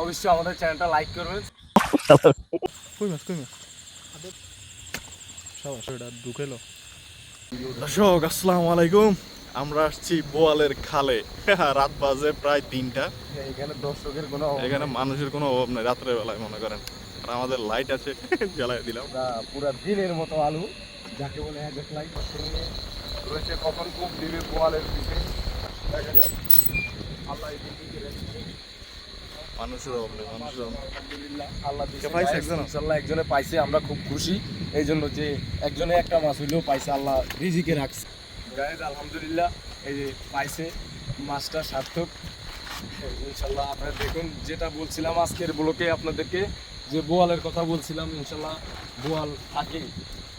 অবশ্যই আমাদের চ্যানেলটা লাইক করবেন কই মাছ কই মাছ? সাবাস ওটা ঢুকেলো দর্শক আসসালামু আলাইকুম। আমরা আসছি বোয়ালের খালে। রাত বাজে প্রায় তিনটা। এখানে দর্শকের কোনো এখানে মানুষের কোনো অভাব নেই রাত্রের বেলায় মনে করেন। আর আমাদের লাইট আছে জ্বালাই দিলাম। পুরা দিনের মতো আলু যাকে বলে এক এক লাইট রয়েছে কখন খুব দিবে বোয়ালের দিকে। দেখা যাক। আল্লাহ এই দিকে রেখেছে। মানুষের অভাব নেই আল্লাহ একজনে পাইছে আমরা খুব খুশি। এই জন্য যে একজনে একটা মাছ হইলেও পাইছে আল্লাহ রিজিকে রাখছে। গায়েজ আলহামদুলিল্লাহ এই যে পাইছে মাছটা সার্থক। ইনশাল্লাহ আপনারা দেখুন যেটা বলছিলাম আজকের ব্লকে আপনাদেরকে যে বোয়ালের কথা বলছিলাম ইনশাল্লাহ বোয়াল থাকে।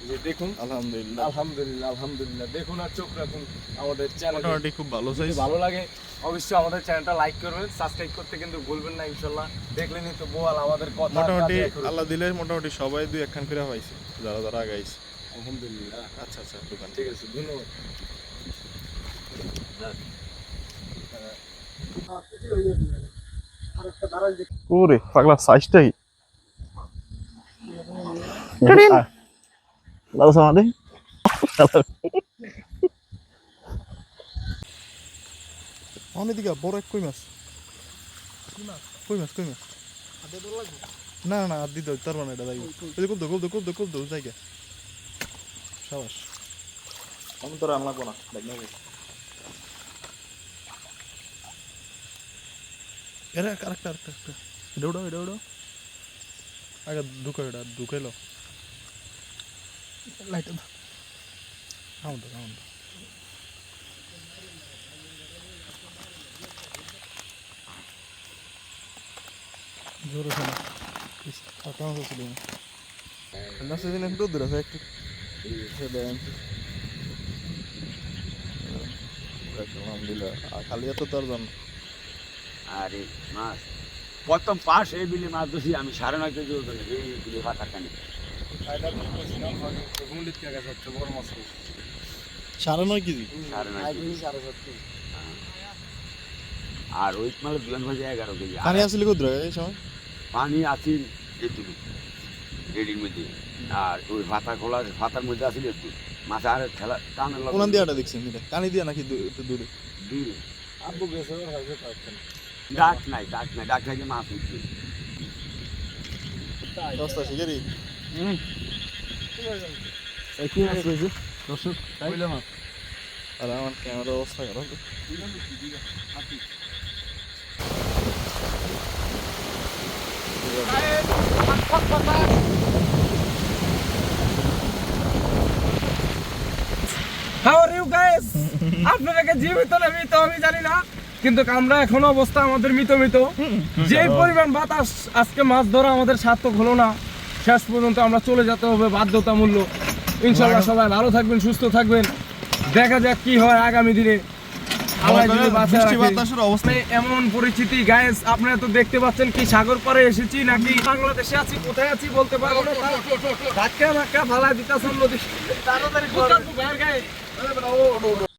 যে দেখুন আলহামদুলিল্লাহ। আলহামদুলিল্লাহ আলহামদুলিল্লাহ। দেখুন আর চোখ রাখুন আমাদের চ্যানেল মোটামুটি খুব ভালো যদি সাইজ ভালো লাগে অবশ্যই আমাদের চ্যানেলটা লাইক করবেন সাবস্ক্রাইব করতে কিন্তু ভুলবেন না ইনশাল্লাহ। দেখলেনই তো বোয়াল আমাদের কথা মোটামুটি আল্লাহ দিলে মোটামুটি সবাই দুই একখান করে পাইছে যারা যারা আগাইছে আলহামদুলিল্লাহ। আচ্ছা আচ্ছা দোকান। ঠিক আছে ধন্যবাদ। ওরে পাগলা সাইজটাই লাল সমাধি অনেক বড় এক কই মাছ কই মাছ কই মাছ না না আর দিতে তার মানে এটা যাইব ওই যে কুলদো কুলদো কুলদো কুলদো জায়গা সাবাস আমি তোর আনলাম না দেখ না এরা আরেকটা আরেকটা আরেকটা এটা উড়াও এটা উড়াও আগে ঢুকাও এটা ঢুকাইলো লাইট কাউন্ট কাউন্ট জোরে শোনা। কাকা ছিল না। সেদিন একটু দূর আছে একটু। আলহামদুলিল্লাহ আর খালি এত তোর জন্য আরে মাছ প্রথম পাশ এই বিলে মাছ ধরছি আমি সাড়ে নয় কেজি ওজন এই বিলে ভাতা খানি সাড়ে নয় কেজি? সাড়ে নয় কেজি। আর ওই মাল দুজন ভাজে এগারো কেজি। আর পানি আসলে কোথায় এই সময়? পানি আছিল এটুকু রেডির মধ্যে। আর ওই ভাতা খোলা ভাতার মধ্যে আছিল একটু। মাছ আর খেলা টানের কোন দিয়াটা দেখছেন এটা? কানি দিয়া নাকি দূ- একটু দূরে? দূরে। আব্বু গেছে ওর হয়তো পাচ্ছেন ডাক নাই ডাক নাই। ডাক থেকে মাছ উঠছে দশটা শিকারি? কি মাছ রয়েছে দর্শক কইলে মাছ আর আমার ক্যামেরা অবস্থা খারাপ হাউ আর ইউ গাইস আপনাদেরকে জীবিত না মৃত আমি জানি না কিন্তু আমরা এখনও অবস্থা আমাদের মৃত মৃত। যে পরিমাণ বাতাস আজকে মাছ ধরা আমাদের সার্থক হলো না। শেষ পর্যন্ত আমরা চলে যেতে হবে বাধ্যতামূল্য। ইনশাল্লাহ সবাই ভালো থাকবেন সুস্থ থাকবেন। দেখা যাক কি হয় আগামী দিনে। মানে এমন গায়েস আপনারা তো দেখতে পাচ্ছেন কি সাগর পারে এসেছি নাকি? বাংলাদেশে আছি কোথায় আছি বলতে পারব না। ধাক্কা ধাক্কা ফালা দিতেছেন নদী তাড়াতাড়ি